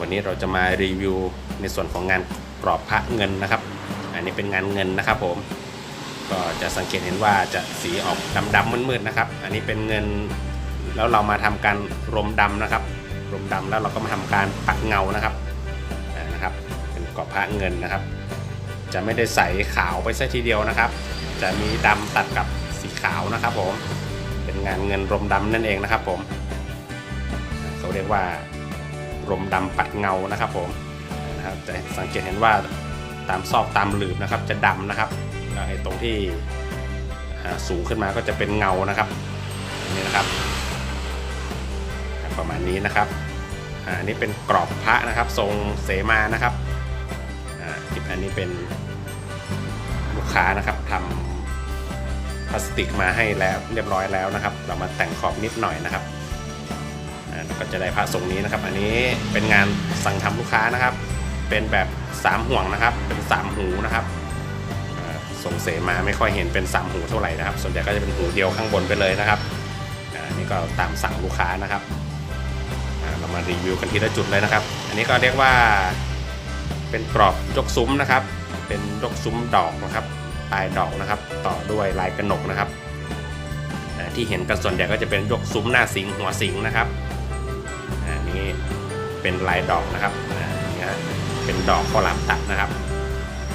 วันนี้เราจะมารีวิวในส่วนของงานกรอบพระเงินนะครับ อันนี้เป็นงานเงินนะครับผม ก็จะสังเกตเห็นว่าจะสีออกดำๆมืดๆนะครับ อันนี้เป็นเงินแล้วเรามาทำการรมดำนะครับ รมดำแล้วเราก็มาทำการปักเงานะครับนะครับ เป็นกรอบพระเงินนะครับ จะไม่ได้ใสขาวไปซะทีเดียวนะครับ จะมีดำตัดกับสีขาวนะครับผม เป็นงานเงินรมดำนั่นเองนะครับผม เขาเรียกว่า รมดำปัดเงานะครับผมนะครับจะสังเกตเห็นว่าตามซอกตามหลืบนะครับจะดำนะครับไอ้ตรงที่สูงขึ้นมาก็จะเป็นเงานะครับนี่นะครับประมาณนี้นะครับอันนี้เป็นกรอบพระนะครับทรงเสมานะครับอ่าคลิปอันนี้เป็นลูกค้านะครับทำพลาสติกมาให้แล้วเรียบร้อยแล้วนะครับ เรามาแต่งขอบนิดหน่อยนะครับ ก็จะได้พระทรงนี้นะครับ อันนี้เป็นงานสั่งทำลูกค้านะครับ เป็นแบบสามห่วงนะครับ เป็นสามหูนะครับอ่าทรงเสมาไม่ค่อยเห็นเป็นสามหูเท่าไหร่นะครับ ส่วนใหญ่ก็จะเป็นหูเดียวข้างบนไปเลยนะครับอันนี้ก็ตามสั่งลูกค้านะครับเรามารีวิวกันทีละจุดเลยนะครับ อันนี้ก็เรียกว่าเป็นกรอบยกซุ้มนะครับ เป็นยกซุ้มดอกนะครับปลายดอกนะครับ ต่อด้วยลายกระหนกนะครับที่เห็นกันส่วนใหญ่ก็จะเป็นยกซุ้มหน้าสิงหัวสิงนะครับ นี้เป็นลายดอกนะครับนี่ฮะเป็นดอกข้าวหลามตัดนะครับ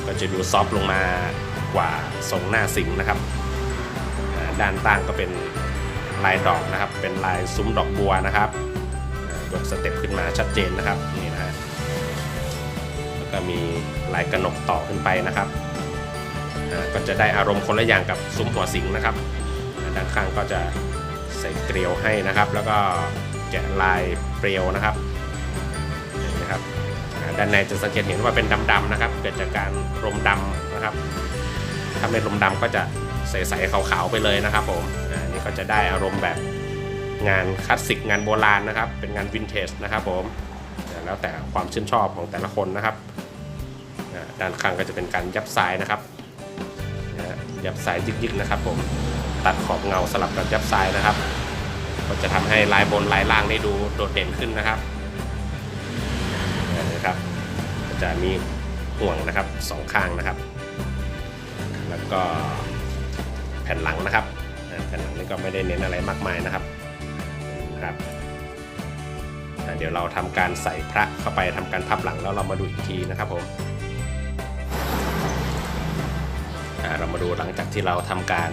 ก็จะดูซอฟต์ลงมากว่าทรงหน้าสิงนะครับ ด้านล่างก็เป็นลายดอกนะครับ เป็นลายซุ้มดอกบัวนะครับยกสเต็ปขึ้นมาชัดเจนนะครับนี่นะฮะแล้วก็มีลายกระหนกต่อขึ้นไปนะครับก็จะได้อารมณ์คนละอย่างกับซุ้มหัวสิงนะครับ ด้านข้างก็จะใส่เกลียวให้นะครับ แล้วก็ แกะลายเปรียวนะครับนี่นะครับด้านในจะสังเกตเห็นว่าเป็นดำๆนะครับ เกิดจากการรมดำนะครับ ถ้าไม่รมดำก็จะใสๆขาวๆไปเลยนะครับผมอ่านี่ก็จะได้อารมณ์แบบงานคลาสสิกงานโบราณนะครับ เป็นงานวินเทจนะครับผมแล้วแต่ความชื่นชอบของแต่ละคนนะครับด้านข้างก็จะเป็นการยับซ้ายนะครับยับซ้ายยึกๆนะครับผมตัดขอบเงาสลับกับยับซ้ายนะครับ ก็จะทำให้ลายบนลายล่างได้ดูโดดเด่นขึ้นนะครับนี่นะครับ ก็จะมีห่วงนะครับสองข้างนะครับ แล้วก็แผ่นหลังนะครับแผ่นหลังนี่ก็ไม่ได้เน้นอะไรมากมายนะครับนะครับเดี๋ยวเราทำการใส่พระเข้าไปทำการพับหลังแล้วเรามาดูอีกทีนะครับผมเรามาดูหลังจากที่เราทำการ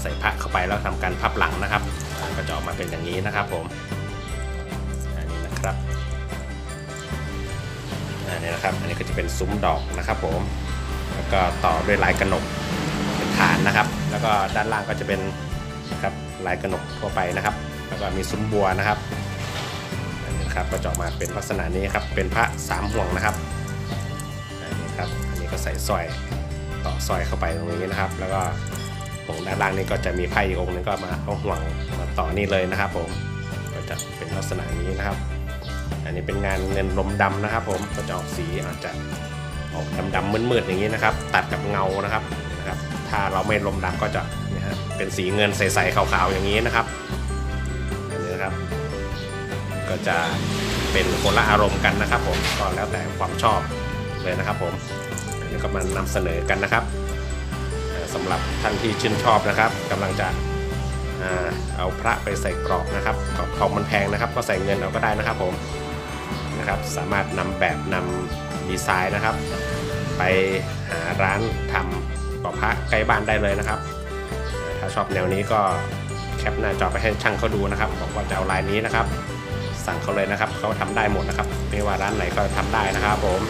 ใส่พระเข้าไปแล้วทำการพับหลังนะครับ ก็จะออกมาเป็นอย่างนี้นะครับผมอันนี้นะครับอันนี้นะครับ อันนี้ก็จะเป็นซุ้มดอกนะครับผม แล้วก็ต่อด้วยลายกระหนกเป็นฐานนะครับ แล้วก็ด้านล่างก็จะเป็นครับลายกระหนกทั่วไปนะครับ แล้วก็มีซุ้มบัวนะครับอันนี้นะครับก็จะออกมาเป็นลักษณะนี้ครับ เป็นพระสามห่วงนะครับอันนี้ครับ อันนี้ก็ใส่สร้อยต่อสร้อยเข้าไปตรงนี้นะครับ แล้วก็ ห่วงด้านล่างนี่ก็จะมีไพ่อีกองค์นึงก็มาเอาห่วงมาต่อนี่เลยนะครับ ผมก็จะเป็นลักษณะนี้นะครับ อันนี้เป็นงานเงินลมดำนะครับ ผมก็จะออกสีอาจจะออกดำๆมืดๆอย่างนี้นะครับ ตัดกับเงานะครับนะครับ ถ้าเราไม่ลมดำก็จะนะฮะเป็นสีเงินใสๆขาวๆอย่างนี้นะครับอันนี้นะครับ ก็จะเป็นคนละอารมณ์กันนะครับ ผมก็แล้วแต่ความชอบเลยนะครับ ผมอันนี้ก็มานำเสนอกันนะครับ สำหรับท่านที่ชื่นชอบนะครับกำลังจะเอาพระไปใส่กรอบนะครับกรอบทองมันแพงนะครับ ก็ใส่เงินเอาก็ได้นะครับผมนะครับสามารถนำแบบนำดีไซน์นะครับ ไปหาร้านทำกรอบพระใกล้บ้านได้เลยนะครับ ถ้าชอบแนวนี้ก็แคปหน้าจอไปให้ช่างเขาดูนะครับบอกว่าจะเอาลายนี้นะครับ สั่งเขาเลยนะครับเขาทำได้หมดนะครับ ไม่ว่าร้านไหนก็ทำได้นะครับผม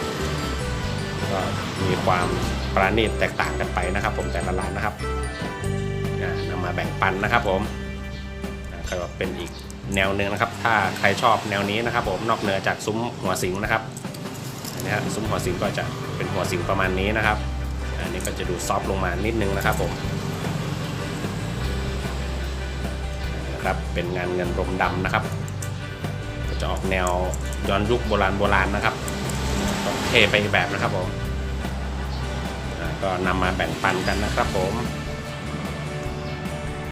ก็มีความประณีตแตกต่างกันไปนะครับ ผมแต่ละร้านนะครับอ่านำมาแบ่งปันนะครับผมก็เป็นอีกแนวหนึ่งนะครับ ถ้าใครชอบแนวนี้นะครับ ผมนอกเหนือจากซุ้มหัวสิงนะครับอันนี้ฮะซุ้มหัวสิงก็จะเป็นหัวสิงประมาณนี้นะครับ อันนี้ก็จะดูซอฟต์ลงมานิดนึงนะครับผมนะครับเป็นงานเงินรมดำนะครับ ก็จะออกแนวย้อนยุคโบราณโบราณนะครับ เท่ไปแบบนะครับผมก็นำมาแบ่งปันกันนะครับผม